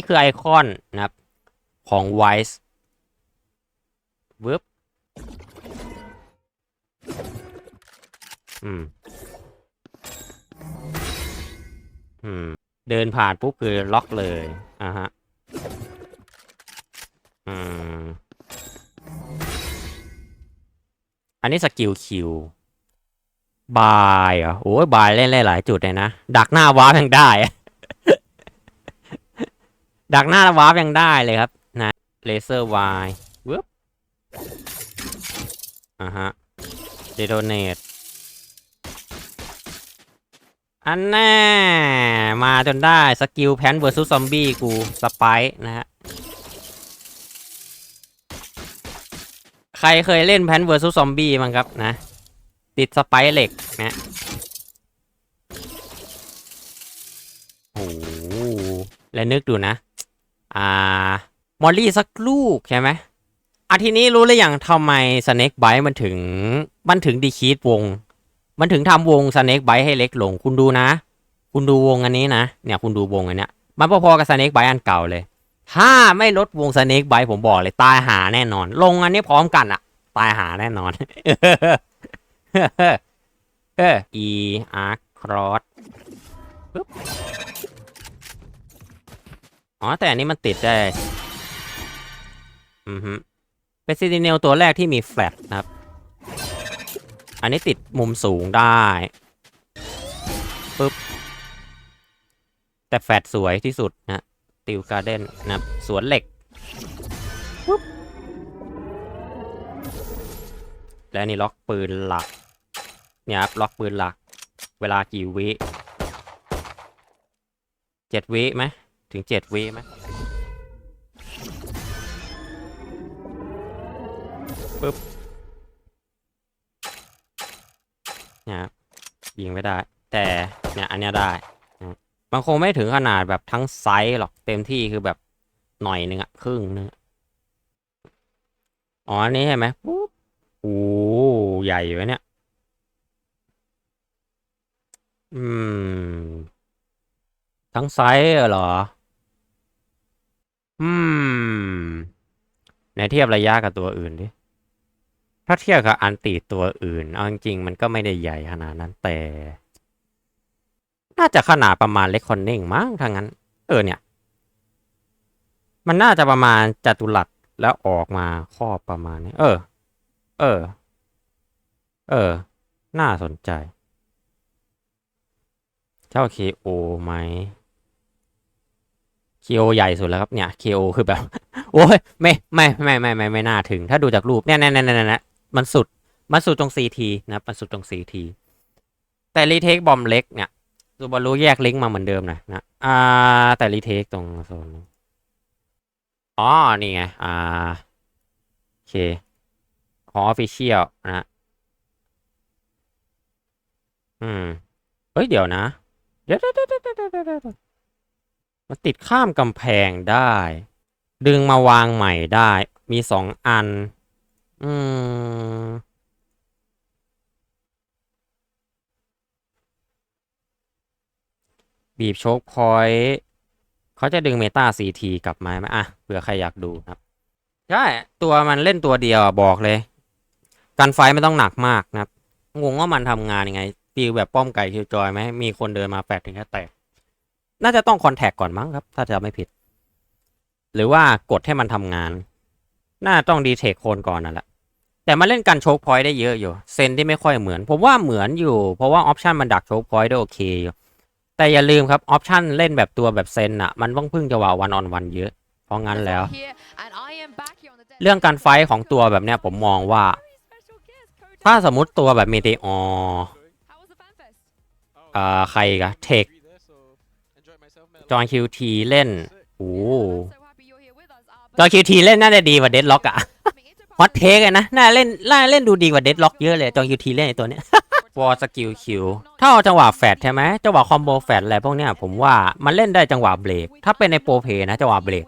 นี่คือไอคอนนะครับ ของ Wise วึบอืม อืม เดินผ่านปุ๊บคือล็อกเลย อะฮะ อืม อันนี้สกิลคิว บายเหรอโอ้ยบายเล่นได้หลายจุดเลยนะ ดักหน้าวาร์ปยังได้ ดักหน้าวาร์ปยังได้เลยครับนะเลเซอร์วายวึบอะฮะเดโ o เนตอันแน่มาจนได้สกิลแพนเวอร์ซูซอมบี้กูสไปนะฮะใครเคยเล่นแพนเวอร์ซูซอมบี้มั้งครับนะ ติดสไปร์เหล็กนะโอ้โหแล้วนึกดูนะ อ่ามอลลี่สักลูกใช่ไหมอาทีนี้รู้หรือยังทำไมสเน็กไบมันถึง มันถึงดีคีดวง มันถึงทำวงสเน็กไบให้เล็กลง คุณดูนะ คุณดูวงอันนี้นะ เนี่ยคุณดูวงอันเนี้ย มันพอๆกับสเน็กไบอันเก่าเลย ถ้าไม่ลดวงสเน็กไบผมบอกเลยตายหาแน่นอน ลงอันนี้พร้อมกันอะตายหาแน่นอนเออ e arc cross ปึ๊บ อ๋อ แต่อันนี้มันติดได้ อือฮึเป็นซีดีเนลตัวแรกที่มีแฟลตนะครับ อันนี้ติดมุมสูงได้ปึ๊บ แต่แฟลตสวยที่สุดนะติวการ์เด้นนะครับ สวนเหล็กปึ๊บและนี่ล็อกปืนหลัก เนี่ยครับล็อกปืนหลัก เวลากี่วิเจ็ดวิไหม ถึงเจ็ดวิไหมปึ๊บเนี่ยครับยิงไม่ได้ แต่เนี่ยอันเนี้ยได้มันคงไม่ถึงขนาดแบบทั้งไซส์หรอกเต็มที่คือแบบหน่อยนึงอะครึ่งนึงอะอ๋ออันนี้ใช่ไหมปุ๊บโอ้ใหญ่ไว้เนี่ย อืม ทั้งไซส์เหรอ อืมไหนเทียบระยะกับตัวอื่นดิ ถ้าเทียบกับอันตีตัวอื่น เอาจริงๆมันก็ไม่ได้ใหญ่ขนาดนั้นแต่ น่าจะขนาดประมาณเล็กคอนนิ่งมั้งถ้างั้น เออเนี่ย มันน่าจะประมาณจัตุรัสแล้วออกมาครอบประมาณนี้ เออ เออ เออ น่าสนใจ เจ้า KO ไหม KO ใหญ่สุดแล้วครับเนี่ย KO คือแบบ โอ้ยไม่ไม่ไม่ไม่ไม่ไม่น่าถึง ถ้าดูจากรูปเนี่ยเนี่ยเนี่ยเนี่ยเนี่ยมันสุดมันสุดตรง CT นะมันสุดตรง CT แต่รีเทคบอมเล็กเนี่ยซูบารุแยกลิงก์มาเหมือนเดิมนะนะอ่าแต่รีเทคตรงโซนอ๋อนี่ไงอ่าโอเคขอออฟฟิเชียลนะอืมเฮ้ยเดี๋ยวนะเดี๋ยวเดี๋ยวเดี๋ยวเดี๋ยวเดี๋ยว มันติดข้ามกำแพงได้ ดึงมาวางใหม่ได้ มีสองอัน อืม บีบโชคพอยต์เขาจะดึงเมตาซีทีกลับมาไหมอะเผื่อใครอยากดูครับ ใช่ ตัวมันเล่นตัวเดียวบอกเลย การไฟไม่ต้องหนักมากนะครับ งงว่ามันทำงานยังไงฟีแบบป้อมไก่คิวจอยไหมมีคนเดินมาแปดถึงแค่แตก น่าจะต้องคอนแทคก่อนมั้งครับ ถ้าจะไม่ผิด หรือว่ากดให้มันทำงาน น่าต้องดีเทคโคนก่อนนั่นแหละ แต่มาเล่นกันโชคพอยต์ได้เยอะอยู่ เซนที่ไม่ค่อยเหมือน ผมว่าเหมือนอยู่ เพราะว่าออปชันมันดักโชคพอยต์ได้โอเคอยู่ แต่อย่าลืมครับออปชันเล่นแบบตัวแบบเซนอะมันต้องพึ่งจังหววันออนวันเยอะ เพราะงั้นแล้ว เรื่องการไฟของตัวแบบเนี้ยผมมองว่า ถ้าสมมติตัวแบบเมเทออเอ่อใครกะเทค จอห์นคิวทีเล่นโอ้จอห์นคิวทีเล่นน่าจะดีกว่าเดดล็อกอะฮอตเทคอะนะ น่าเล่นน่าเล่นดูดีกว่าเดดล็อกเยอะเลย จอห์นคิวทีเล่นไอตัวเนี้ยวอลสกิลคิวถ้าเอาจังหวะแฟดใช่ไหมจังหวะคอมโบแฟดอะไรพวกเนี้ยผมว่ามันเล่นได้จังหวะเบรก ถ้าเป็นในโปรเพย์นะจังหวะเบรก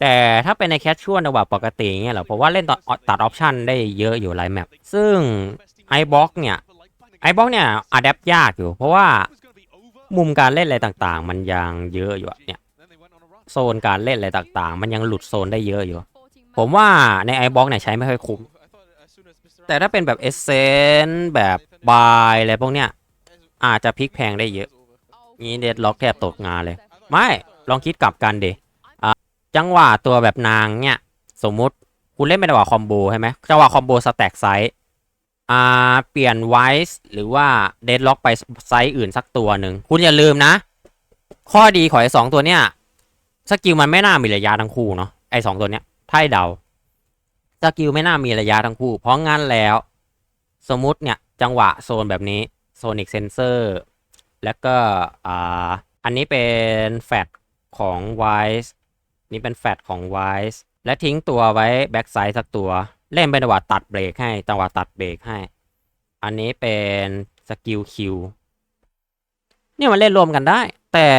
แต่ถ้าเป็นในแคชชวลจังหวะปกติเงี้ยเหรอผมว่าเล่นตัดตัดออปชันได้เยอะอยู่หลายแมปซึ่งไอบ็อกเนี่ยไอบ็อกเนี่ยอัดแอปยากอยู่ เพราะว่า มุมการเล่นอะไรต่างๆ มันยังเยอะอยู่อะเนี่ยโซนการเล่นอะไรต่างๆ มันยังหลุดโซนได้เยอะอยู่ ผมว่าในไอบ็อกเนี่ยใช้ไม่ค่อยคุ้ม แต่ถ้าเป็นแบบเอเซนแบบบายอะไรพวกเนี้ยอาจจะพลิกแพงได้เยอะ นี่เด็ดล็อกแทบตกงานเลย ไม่ลองคิดกลับกันดิจังหวะตัวแบบนางเนี่ย สมมุติคุณเล่นเป็นจังหวะคอมโบใช่ไหมจังหวะคอมโบสแต็กไซส์ อ่าเปลี่ยนไวส์หรือว่าเดดล็อกไปไซส์อื่นสักตัวหนึ่ง คุณอย่าลืมนะ ข้อดีของไอ้สองตัวเนี้ยสกิลมันไม่น่ามีระยะทั้งคู่เนาะไอ้สองตัวเนี้ยถ้าเดาสกิลไม่น่ามีระยะทั้งคู่ เพราะงั้นแล้ว สมมุติเนี่ยจังหวะโซนแบบนี้โซนิกเซนเซอร์แล้วก็อ่าอันนี้เป็นแฟตของ Wise นี่เป็นแฟตของ Wise และทิ้งตัวไว้แบ็กไซด์สักตัว เล่นเป็นจังหวะตัดเบรกให้จังหวะตัดเบรกให้ อันนี้เป็นสกิลคิวเนี่ยมันเล่นรวมกันได้ แต่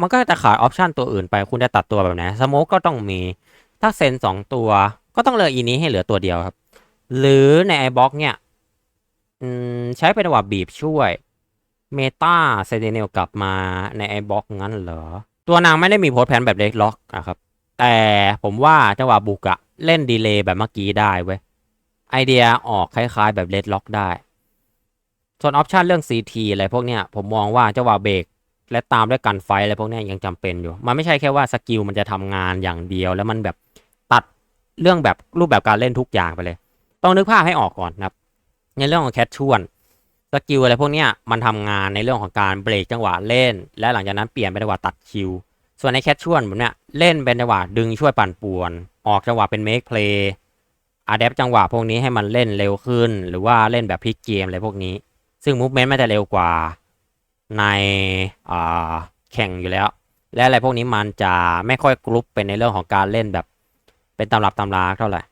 มันก็จะขาดออปชันตัวอื่นไปคุณจะตัดตัวแบบไหนสโมกก็ต้องมี ถ้าเซนสองตัวก็ต้องเลืออีนี้ให้เหลือตัวเดียวครับ หรือในไอบ็อกเนี่ยใช้เป็นจังหวะบีบช่วยเมตาเซเดเนลกลับมาในไอบ็อกงั้นเหรอ ตัวนางไม่ได้มีโพสแพนแบบเล็กล็อกอะครับ แต่ผมว่าจังหวะบุกอะเล่นดีเลย์แบบเมื่อกี้ได้เว้ย ไอเดียออกคล้ายๆ แบบเลดล็อกได้ ส่วนออปชันเรื่อง CT อะไรพวกเนี้ยผมมองว่าจังหวะเบรกและตามด้วยกันไฟอะไรพวกเนี้ยยังจำเป็นอยู่ มันไม่ใช่แค่ว่าสกิลมันจะทำงานอย่างเดียว แล้วมันแบบตัดเรื่องแบบรูปแบบการเล่นทุกอย่างไปเลย ต้องนึกภาพให้ออกก่อนนะครับ ในเรื่องของแคทชวนสกิลอะไรพวกเนี้ยมันทำงานในเรื่องของการเบรกจังหวะเล่น และหลังจากนั้นเปลี่ยนเป็นจังหวะตัดคิว ส่วนในแคชชวลผมเนี่ยเล่นเป็นจังหวะดึงช่วยปั่นป่วน ออกจังหวะเป็นเมคเพลย์อะแดปจังหวะพวกนี้ให้มันเล่นเร็วขึ้น หรือว่าเล่นแบบพลิกเกมอะไรพวกนี้ ซึ่งมูฟเมนต์มันจะเร็วกว่าในอ่าแข่งอยู่แล้ว และอะไรพวกนี้มันจะไม่ค่อยกรุ๊ปเป็นในเรื่องของการเล่นแบบเป็นตำรับตำราเท่าไหร่